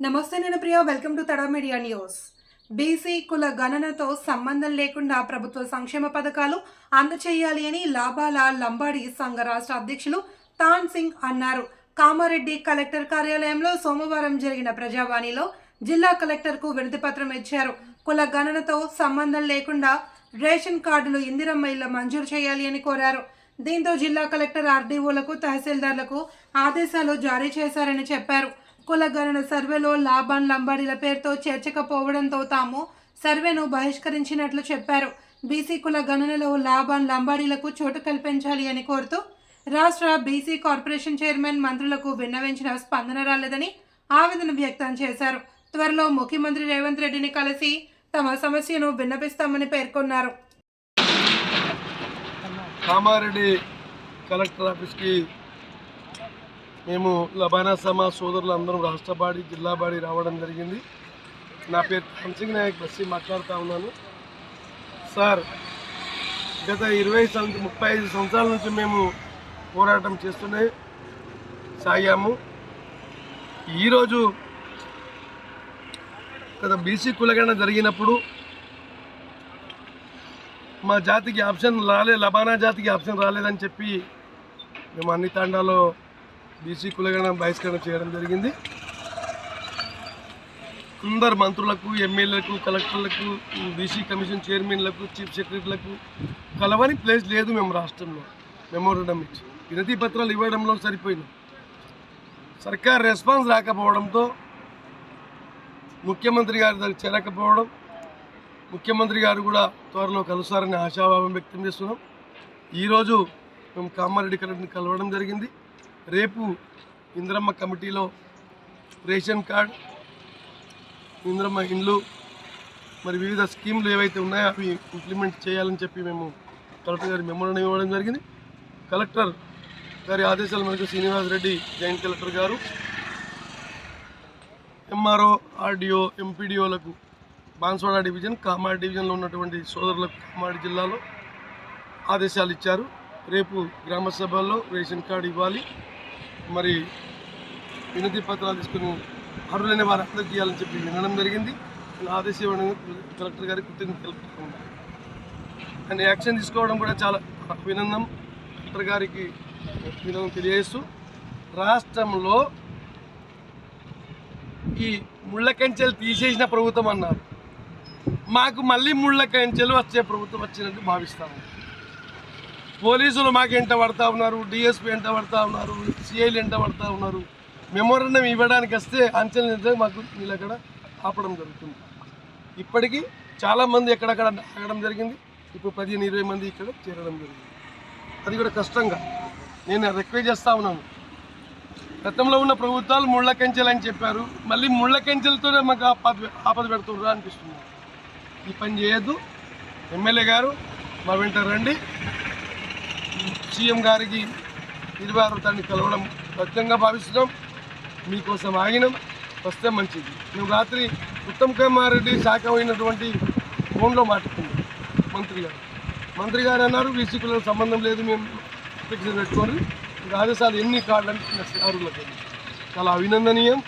నమస్తే నేను Priya welcome to Tada media news BC కుల గణనతో సంబంధం లేకుండా ప్రభుత్వ సంక్షేమ పథకాలు అందచేయాలి అని లాభాల లంబాడి సంఘ రాష్ట్ర అధ్యక్షులు తాన్ సింగ్ అన్నారు. కామారెడ్డి కలెక్టర్ కార్యాలయంలో సోమవారం జరిగిన ప్రజావాణిలో జిల్లా కలెక్టర్కు వినతిపత్రం ఇచ్చారు. కుల గణనతో సంబంధం లేకుండా రేషన్ కార్డులు ఇందిరమ్మ ఇళ్ళ మంజూరు చేయాలి అని కోరారు. దీంతో జిల్లా కలెక్టర్ ఆర్డీఓలకు తహసీల్దార్లకు ఆదేశాలు జారీ చేశారని చెప్పారు. కుల గణన సర్వేలో లాభాన్ లంబాడీల పేరుతో చేర్చకపోవడంతో తాము సర్వేను బహిష్కరించినట్లు చెప్పారు. బీసీ కుల గణనలో లాభాన్ లంబాడీలకు చోటు కల్పించాలి అని కోరుతూ రాష్ట్ర బీసీ కార్పొరేషన్ చైర్మన్ మంత్రులకు విన్నవించిన స్పందన రాలేదని ఆవేదన వ్యక్తం చేశారు. త్వరలో ముఖ్యమంత్రి రేవంత్ రెడ్డిని కలిసి తమ సమస్యను విన్నపిస్తామని పేర్కొన్నారు. కామారెడ్డి కలెక్టర్ ఆఫీస్కి మేము లబానా సమాజ్ సోదరులు అందరం రాష్ట్ర బాడీ జిల్లా బాడీ రావడం జరిగింది. నా పేరు హన్సింగ్ నాయక్ బస్సి మాట్లాడుతూ ఉన్నాను. సార్ గత ఇరవై సంవత్సరం ముప్పై ఐదు సంవత్సరాల నుంచి మేము పోరాటం చేస్తూనే సాగాము. ఈరోజు గత బీసీ కులగణ జరిగినప్పుడు మా జాతికి ఆప్షన్ రాలే లబానా జాతికి ఆప్షన్ రాలేదని చెప్పి మేము అన్ని తాండాలో బీసీ కులగణ బహిష్కరణ చేయడం జరిగింది. అందరు మంత్రులకు ఎమ్మెల్యేలకు కలెక్టర్లకు బీసీ కమిషన్ చైర్మన్లకు చీఫ్ సెక్రటరీలకు కలవని ప్లేస్ లేదు మేము రాష్ట్రంలో. మెమోరండం ఇచ్చి వినతి పత్రాలు ఇవ్వడంలో సరిపోయింది. సర్కార్ రెస్పాన్స్ రాకపోవడంతో ముఖ్యమంత్రి గారి దగ్గర చేరకపోవడం ముఖ్యమంత్రి గారు కూడా త్వరలో కలుస్తారని ఆశాభావం వ్యక్తం చేస్తున్నాం. ఈరోజు మేము కామారెడ్డి కలెక్టర్ని కలవడం జరిగింది. రేపు ఇంద్రమ్మ కమిటీలో రేషన్ కార్డ్ ఇంద్రమ్మ ఇండ్లు మరి వివిధ స్కీమ్లు ఏవైతే ఉన్నాయో అవి ఇంప్లిమెంట్ చేయాలని చెప్పి మేము కలెక్టర్ గారి మెమోరం ఇవ్వడం జరిగింది. కలెక్టర్ గారి ఆదేశాల మేరకు శ్రీనివాస్ రెడ్డి జాయింట్ కలెక్టర్ గారు M R O R D O ఎంపీడీఓలకు Banswada division Kamareddy డివిజన్లో ఉన్నటువంటి సోదరులకు కామారెడ్డి జిల్లాలో ఆదేశాలు ఇచ్చారు. రేపు గ్రామ సభల్లో రేషన్ కార్డు ఇవ్వాలి. మరి వినతి పత్రాలు తీసుకుని అర్హులైన వారు అందరికీ ఇవ్వాలని చెప్పి వినడం జరిగింది. ఆదేశం ఇవ్వడం కలెక్టర్ గారికి కృతజ్ఞత తెలుపుకుంటాం అండ్ యాక్షన్ తీసుకోవడం కూడా చాలా అభినందం కలెక్టర్ గారికి వినందం తెలియజేస్తూ రాష్ట్రంలో ఈ ముళ్ళ కంచెలు తీసేసిన ప్రభుత్వం అన్నారు. మాకు మళ్ళీ ముళ్ళ కంచెలు వచ్చే ప్రభుత్వం వచ్చినట్టు భావిస్తాము. పోలీసులు మాకు ఎంట పడతా ఉన్నారు? డిఎస్పీ ఎంట పడతా ఉన్నారు? సిఐలు ఎంట పడతా ఉన్నారు? మెమోరండం ఇవ్వడానికి వస్తే అంచనా మాకు వీళ్ళు అక్కడ ఆపడం జరుగుతుంది. ఇప్పటికీ చాలామంది ఎక్కడక్కడ ఆగడం జరిగింది. ఇప్పుడు పదిహేను ఇరవై మంది ఇక్కడ చేరడం జరిగింది. అది కూడా కష్టంగా. నేను రిక్వెస్ట్ చేస్తూ ఉన్నాను. గతంలో ఉన్న ప్రభుత్వాలు ముళ్ళ కంచెలు అని చెప్పారు. మళ్ళీ ముళ్ళ కంచెలతోనే మాకు ఆపద ఆపద పెడుతుండ్రా అనిపిస్తుంది. ఈ పని చేయొద్దు. ఎమ్మెల్యే గారు మా వెంట రండి. సీఎం గారికి ఇరవై కలవడం సత్యంగా భావిస్తున్నాం. మీకోసం ఆగినాం. వస్తే మంచిది. మేము రాత్రి ఉత్తమ్ కుమార్ రెడ్డి శాఖ అయినటువంటి ఫోన్లో మాట్లాడుతున్నాం మంత్రి గారు. మంత్రి గారు అన్నారు వీసీకులకు సంబంధం లేదు మేము అప్లికేషన్ పెట్టుకోండి ఆదేశాలు ఎన్ని కావాలంటే అరువులకు చాలా అభినందనీయం.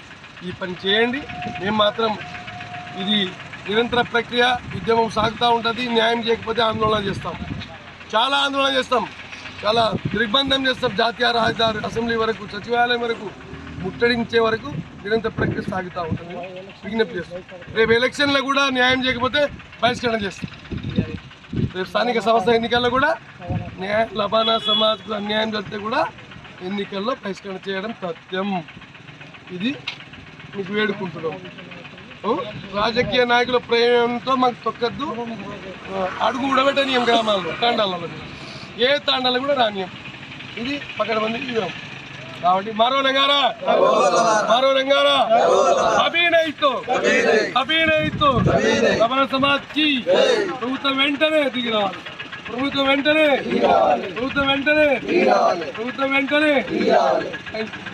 ఈ పని చేయండి. మేము మాత్రం ఇది నిరంతర ప్రక్రియ ఉద్యమం సాగుతూ ఉంటుంది న్యాయం చేయకపోతే ఆందోళన చేస్తాం. చాలా ఆందోళన చేస్తాం. చాలా దిగ్బంధం చేస్తారు జాతీయ రహదారి అసెంబ్లీ వరకు సచివాలయం వరకు ముట్టడించే వరకు నిరంతర ప్రక్రియ సాగుతూ ఉంటుంది. విజ్ఞప్తి చేస్తాం. రేపు ఎలక్షన్లో కూడా న్యాయం చేయకపోతే బహిష్కరణ చేస్తాం. రేపు స్థానిక సంస్థ ఎన్నికల్లో కూడా న్యాయ లబానా సమాజ్కు అన్యాయం జరిగితే కూడా ఎన్నికల్లో బహిష్కరణ చేయడం సత్యం. ఇది మీకు వేడుకుంటున్నాం. రాజకీయ నాయకుల ప్రేమతో మాకు తొక్కద్దు. అడుగు అడుగు ఉడబెట్టనీయం గ్రామాల్లో తాండాలలో ఏ తాండాలు కూడా రానియం. ఇది పక్కన మంది ఇవ్వం కాబట్టి మరో రంగారా? మరో రంగారా? అభినయితో అభినయితో రమణ సమాజ్కి ప్రభుత్వం వెంటనే దిగి రావాలి ప్రభుత్వం వెంటనే ప్రభుత్వం వెంటనే ప్రభుత్వం వెంటనే. Thank you